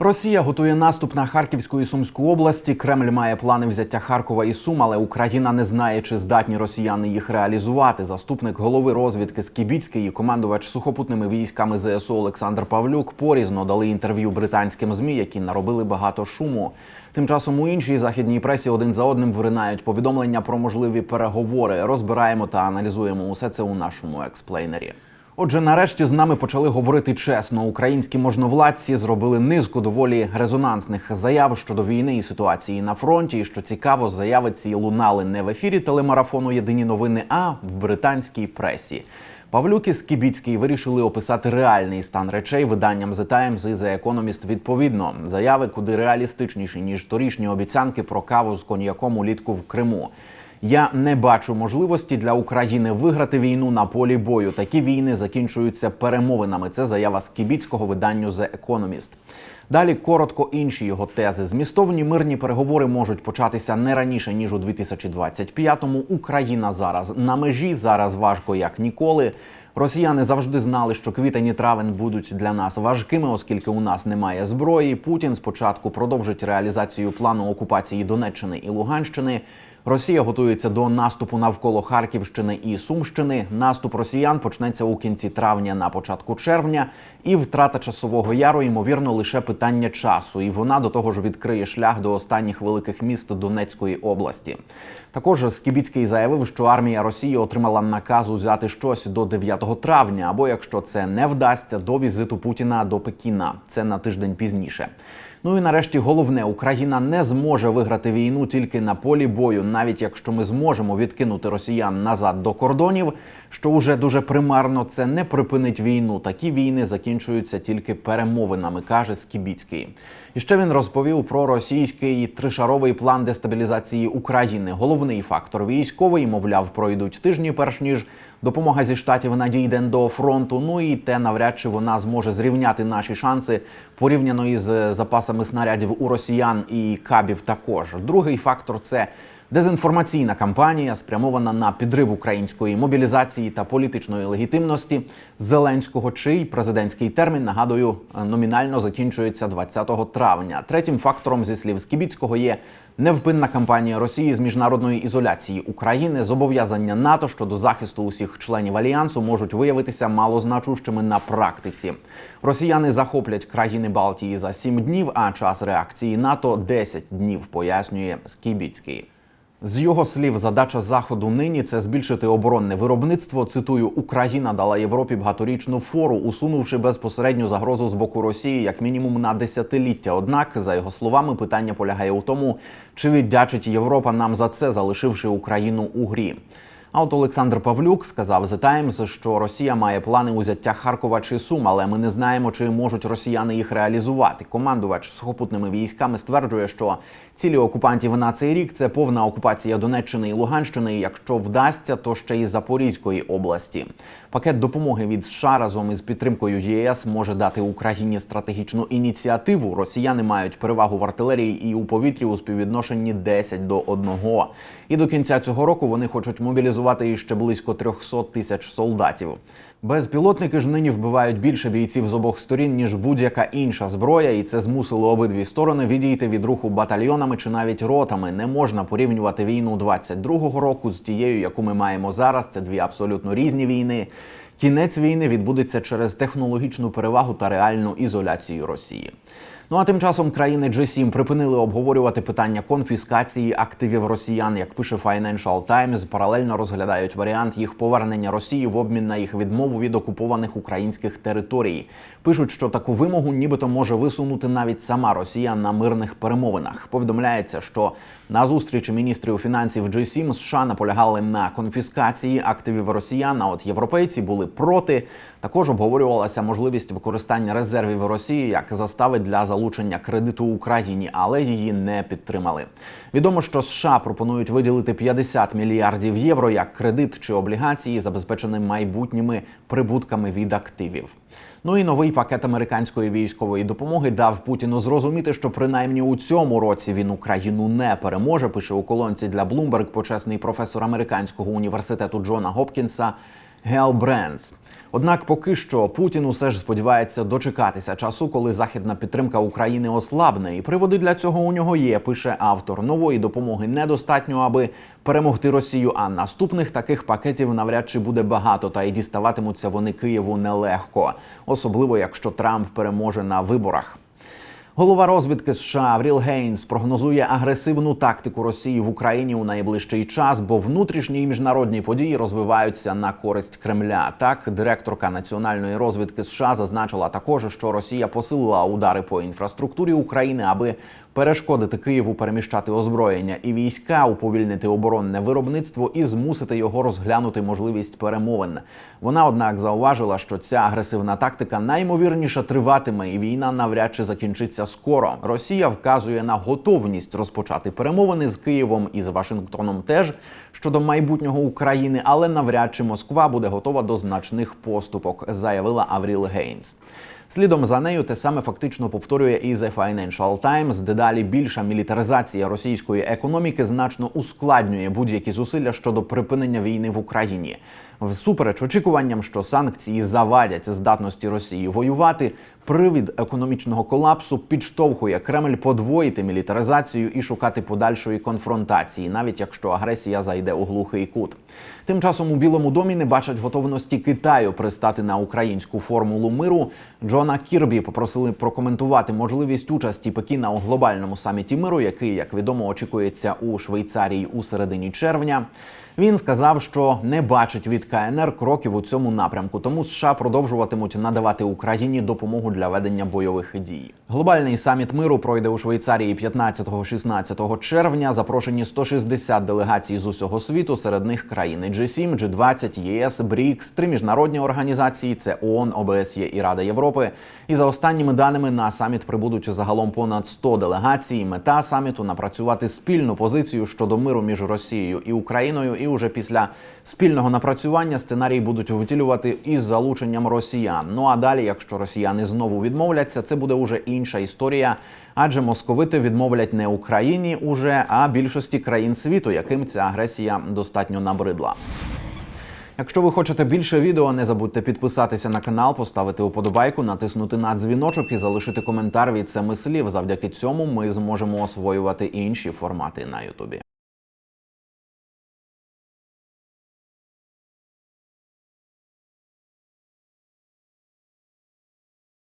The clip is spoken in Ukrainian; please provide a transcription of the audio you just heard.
Росія готує наступ на Харківську і Сумську області. Кремль має плани взяття Харкова і Сум, але Україна не знає, чи здатні росіяни їх реалізувати. Заступник голови розвідки Скібіцький і командувач сухопутними військами ЗСУ Олександр Павлюк порізно дали інтерв'ю британським змі, які наробили багато шуму. Тим часом у іншій західній пресі один за одним виринають повідомлення про можливі переговори. Розбираємо та аналізуємо усе це у нашому експлейнері. Отже, нарешті з нами почали говорити чесно. Українські можновладці зробили низку доволі резонансних заяв щодо війни і ситуації на фронті. І що цікаво, заяви ці лунали не в ефірі телемарафону Єдині новини, а в британській пресі. Павлюк і Скібіцький вирішили описати реальний стан речей виданням The Times і The Economist відповідно. Заяви куди реалістичніші ніж торішні обіцянки про каву з коньяком улітку в Криму. Я не бачу можливості для України виграти війну на полі бою. Такі війни закінчуються перемовинами. Це заява Скібіцького виданню The Economist. Далі коротко інші його тези. Змістовні мирні переговори можуть початися не раніше ніж у 2025-му. Україна зараз на межі зараз важко як ніколи. Росіяни завжди знали, що квітень і травень будуть для нас важкими, оскільки у нас немає зброї. Путін спочатку продовжить реалізацію плану окупації Донеччини і Луганщини. Росія готується до наступу навколо Харківщини і Сумщини. Наступ росіян почнеться у кінці травня на початку червня, і втрата часового яру ймовірно лише питання часу. І вона до того ж відкриє шлях до останніх великих міст Донецької області. Також Скібіцький заявив, що армія Росії отримала наказ узяти щось до 9 травня, або якщо це не вдасться, до візиту Путіна до Пекіна. Це на тиждень пізніше. Ну і нарешті головне, Україна не зможе виграти війну тільки на полі бою, навіть якщо ми зможемо відкинути росіян назад до кордонів, що уже дуже примарно це не припинить війну. Такі війни закінчуються тільки перемовинами, каже Скібіцький. І ще він розповів про російський тришаровий план дестабілізації України. Головний фактор військовий, мовляв, пройдуть тижні, перш ніж допомога зі штатів надійде до фронту. Ну і те навряд чи вона зможе зрівняти наші шанси порівняно із запасами снарядів у росіян і кабів. Також другий фактор це. Дезінформаційна кампанія спрямована на підрив української мобілізації та політичної легітимності Зеленського, чий президентський термін нагадую номінально закінчується 20 травня. Третім фактором, зі слів Скібіцького, є невпинна кампанія Росії з міжнародної ізоляції України. Зобов'язання НАТО щодо захисту усіх членів альянсу можуть виявитися малозначущими на практиці. Росіяни захоплять країни Балтії за 7 днів, а час реакції НАТО 10 днів, пояснює Скібіцький. З його слів, задача заходу нині це збільшити оборонне виробництво. Цитую, Україна дала Європі багаторічну фору, усунувши безпосередню загрозу з боку Росії як мінімум на десятиліття. Однак, за його словами, питання полягає у тому, чи віддячить Європа нам за це, залишивши Україну у грі. А от Олександр Павлюк сказав The Times, що Росія має плани узяття Харкова чи Сум, але ми не знаємо, чи можуть росіяни їх реалізувати. Командувач сухопутними військами стверджує, що цілі окупантів на цей рік це повна окупація Донеччини і Луганщини. Якщо вдасться, то ще й Запорізької області. Пакет допомоги від США разом із підтримкою ЄС може дати Україні стратегічну ініціативу. Росіяни мають перевагу в артилерії і у повітрі у співвідношенні 10 до 1. І до кінця цього року вони хочуть мобілізувати іще близько 300 тисяч солдатів. Безпілотники ж нині вбивають більше бійців з обох сторін ніж будь-яка інша зброя, і це змусило обидві сторони відійти від руху батальйонами чи навіть ротами. Не можна порівнювати війну 22-го року з тією, яку ми маємо зараз. Це дві абсолютно різні війни. Кінець війни відбудеться через технологічну перевагу та реальну ізоляцію Росії. Ну а тим часом країни G7 припинили обговорювати питання конфіскації активів росіян. Як пише Financial Times, паралельно розглядають варіант їх повернення Росії в обмін на їх відмову від окупованих українських територій. Пишуть, що таку вимогу нібито може висунути навіть сама Росія на мирних перемовинах. Повідомляється, що на зустрічі міністрів фінансів G7 США наполягали на конфіскації активів росіян. А от європейці були проти. Також обговорювалася можливість використання резервів Росії як застави для залучення кредиту Україні, але її не підтримали. Відомо, що США пропонують виділити 50 мільярдів євро як кредит чи облігації, забезпечені майбутніми прибутками від активів. Ну і новий пакет американської військової допомоги дав Путіну зрозуміти, що принаймні у цьому році він Україну не переможе. Пише у колонці для Bloomberg почесний професор американського університету Джона Гопкінса Геалбренс. Однак поки що Путін усе ж сподівається дочекатися часу, коли західна підтримка України ослабне, і приводи для цього у нього є. Пише автор нової допомоги недостатньо, аби перемогти Росію. А наступних таких пакетів навряд чи буде багато, та й діставатимуться вони Києву нелегко, особливо якщо Трамп переможе на виборах. Голова розвідки США Авріл Гейнс прогнозує агресивну тактику Росії в Україні у найближчий час, бо внутрішні і міжнародні події розвиваються на користь Кремля. Так, директорка національної розвідки США зазначила також, що Росія посилила удари по інфраструктурі України, аби перешкодити Києву переміщати озброєння і війська, уповільнити оборонне виробництво і змусити його розглянути можливість перемовин. Вона, однак, зауважила, що ця агресивна тактика наймовірніше триватиме, і війна навряд чи закінчиться скоро. Росія вказує на готовність розпочати перемовини з Києвом і з Вашингтоном теж щодо майбутнього України, але навряд чи Москва буде готова до значних поступок, заявила Авріл Гейнс. Слідом за нею те саме фактично повторює і The Financial Times. Дедалі більша мілітаризація російської економіки значно ускладнює будь-які зусилля щодо припинення війни в Україні. Всупереч очікуванням, що санкції завадять здатності Росії воювати, привід економічного колапсу підштовхує Кремль подвоїти мілітаризацію і шукати подальшої конфронтації, навіть якщо агресія зайде у глухий кут. Тим часом у Білому домі не бачать готовності Китаю пристати на українську формулу миру. Джона Кірбі попросили прокоментувати можливість участі Пекіна у глобальному саміті миру, який, як відомо, очікується у Швейцарії у середині червня. Він сказав, що не бачить від КНР кроків у цьому напрямку, тому США продовжуватимуть надавати Україні допомогу для ведення бойових дій. Глобальний саміт миру пройде у Швейцарії 15-16 червня. Запрошені 160 делегацій з усього світу, серед них країни G7, G20, ЄС, БРІКС, три міжнародні організації це ООН, ОБСЄ і Рада Європи. І за останніми даними на саміт прибудуть загалом понад 100 делегацій. Мета саміту напрацювати спільну позицію щодо миру між Росією і Україною. І уже після спільного напрацювання сценарій будуть втілювати із залученням росіян. Ну а далі, якщо росіяни знову відмовляться, це буде уже інша історія. Адже московити відмовлять не Україні уже, а більшості країн світу, яким ця агресія достатньо набридла. Якщо ви хочете більше відео, не забудьте підписатися на канал, поставити уподобайку, натиснути на дзвіночок і залишити коментар від семи слів. Завдяки цьому ми зможемо освоювати інші формати на Ютубі.